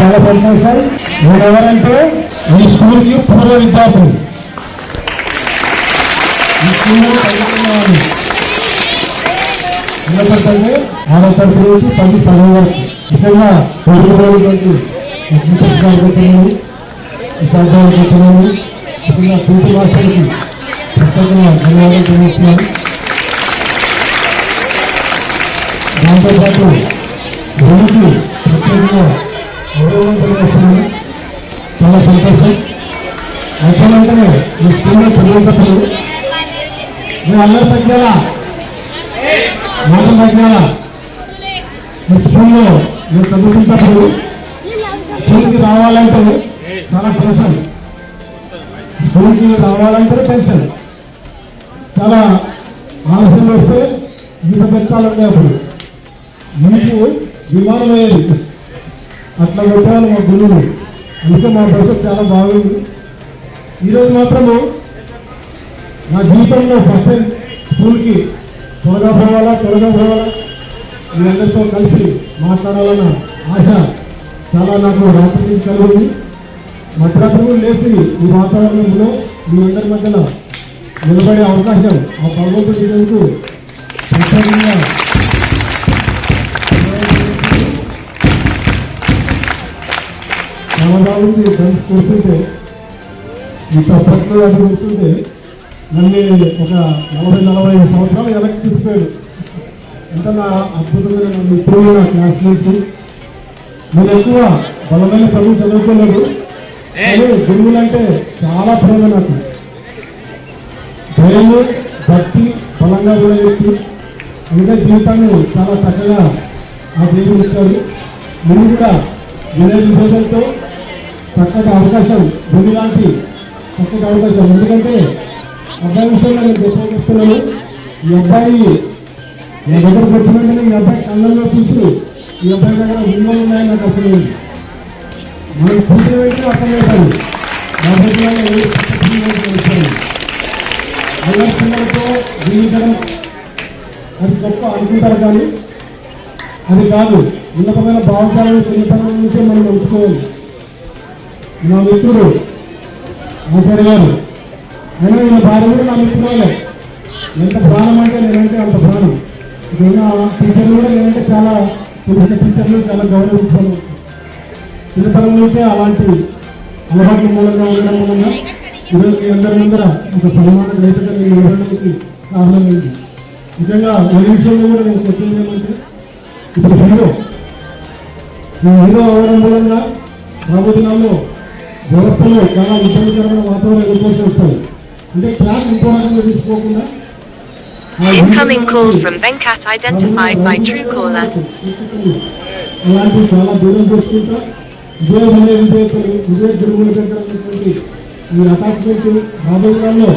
చాలా సంతోషం. నేను ఎవరంటే ఈ స్కూల్కి పూర్వ విద్యార్థులు. ఈ స్కూల్లో తల్లి ఆరో తరగతి నుంచి పది పదవి వరకు. ముఖ్యంగా కోరుకునేటువంటి గారు ఉపాధ్యాయులు ముఖ్యంగా పీటీ మాస్టర్కి ప్రత్యేకంగా ధన్యవాదాలు తెలియజేస్తున్నాను దాంతోపాటు ప్రత్యేకంగా చాలా సంతోషం అయితే ఈ స్కూల్లో చదివేటప్పుడు మేము అందరి తగ్గాల మాట తగ్గాల మీ స్కూల్లో మేము చదువుకున్నప్పుడు స్కూల్కి రావాలంటే చాలా టెన్షన్ స్కూల్కి రావాలంటే టెన్షన్ చాలా ఆలస్యం వస్తే ఈత పెట్టాలంటే అప్పుడు మీకు విమానం వేయాలి అట్లా పెట్టాలి మా గురువులు అందుకే మా భవిష్యత్తు చాలా బాగుంది. ఈరోజు మాత్రము నా జీవితంలో ఫస్ట్ టైం స్కూల్కి త్వరగా పోవాలా త్వరగా పోవాలా? వీళ్ళందరితో కలిసి మాట్లాడాలన్న ఆశ చాలా నాకు రాత్రి కలిగింది. మధ్యరాత్రి లేచి ఈ వాతావరణంలో మీ అందరి మధ్యలో నిలబడే అవకాశం ఆ భగవంతుడి ఇచ్చేందుకు ప్రత్యేకంగా బాగుంది ఫ్రెండ్స్ కూర్చుంటే ఇంత ప్రశ్న అది కూర్చుంటే నన్ను ఒక నలభై నలభై ఐదు సంవత్సరాలు వెనక్కి తీసుకుపోయాడు. ఎంత నా అద్భుతమైన నా మిత్రులు నా క్లాస్మేట్స్ నేను ఎక్కువ బలమైన చదువు చదువుకోలేదు. గురువులు అంటే చాలా ప్రేమ నాకు. ప్రేమ భక్తి బలంగా కూడా వ్యక్తి ఇంకా జీవితాన్ని చాలా చక్కగా ఆ దేవుడు ఇచ్చాడు. నేను కూడా వినయ విభేదంతో చక్కటి అవకాశం భూమి లాంటి చక్కటి అవకాశం. ఎందుకంటే అబ్బాయి విషయంలో నేను చెప్పేస్తున్నాను ఈ అబ్బాయి నా దగ్గరకు వచ్చినట్టు ఈ అబ్బాయి కళ్ళల్లో చూసి ఈ అబ్బాయి దగ్గర విలువలు ఉన్నాయని నాకు అసలు మనం చూసే వెంటనే అర్థం చేశాను నా దగ్గర ఏ అది గొప్ప అనుకుంటారు కానీ అది కాదు. ఉన్నతమైన భావజాలను చిన్నతనం నుంచే మనం ఉంచుకోవాలి నా మిత్రుడు ఆచార్య గారు. అయినా నేను భార్య కూడా నా మిత్రులే ఎంత ప్రాణం అంటే నేనంటే అంత ప్రాణం. ఇప్పుడున్న టీచర్లు కూడా నేనంటే చాలా పురుష టీచర్లు చాలా గౌరవించాను చిన్నతనం నుంచే అలాంటి అలవాట్ల మూలంగా ఉండడం మూలంగా ఈరోజు మీ అందరి ముందర ఒక సన్మాన రైతుగా నేను ఇవ్వడానికి కారణమైంది నిజంగా ఈ విషయంలో కూడా నేను చెప్పింది ఏమంటే ఇప్పుడు హీరో. ఈ హీరో అవ్వడం మూలంగా రాబోయే వ్యవస్థలో చాలా ఇబ్బందికరమైన వాతావరణం ఎదుర్కోవాల్సి వస్తాయి అంటే క్లాస్ ఇంకో రకంగా తీసుకోకుండా Incoming calls from Venkat identified by Truecaller. అలాంటి చాలా దూరం చేసుకుంటా. ఇదే విజయ విజేతలు విజయ గురువుల దగ్గర ఉన్నటువంటి ఈ అటాచ్మెంట్ రాబోయేలో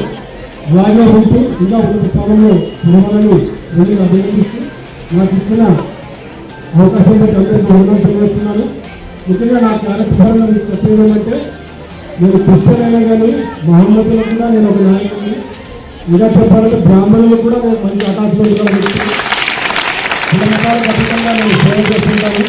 అలాగే ఉంటూ ఇంకా ఉన్నత స్థానంలో నిలవాలని నేను అభినందిస్తూ నాకు ఇచ్చిన అవకాశం బట్టి అందరికీ రుణం చెల్లిస్తున్నాను ముఖ్యంగా నా కార్యక్రమంలో చెప్పేది ఏమంటే నేను క్రిస్టియన్ కానీ మహమ్మదులకు కూడా నేను ఒక నాయకుడిని ఇంకా చెప్పాలంటే బ్రాహ్మణులకు కూడా నేను మంచి అటాచ్మెంట్ కూడా పెట్టుకున్నాను. నేను సేవ చేస్తుంటాను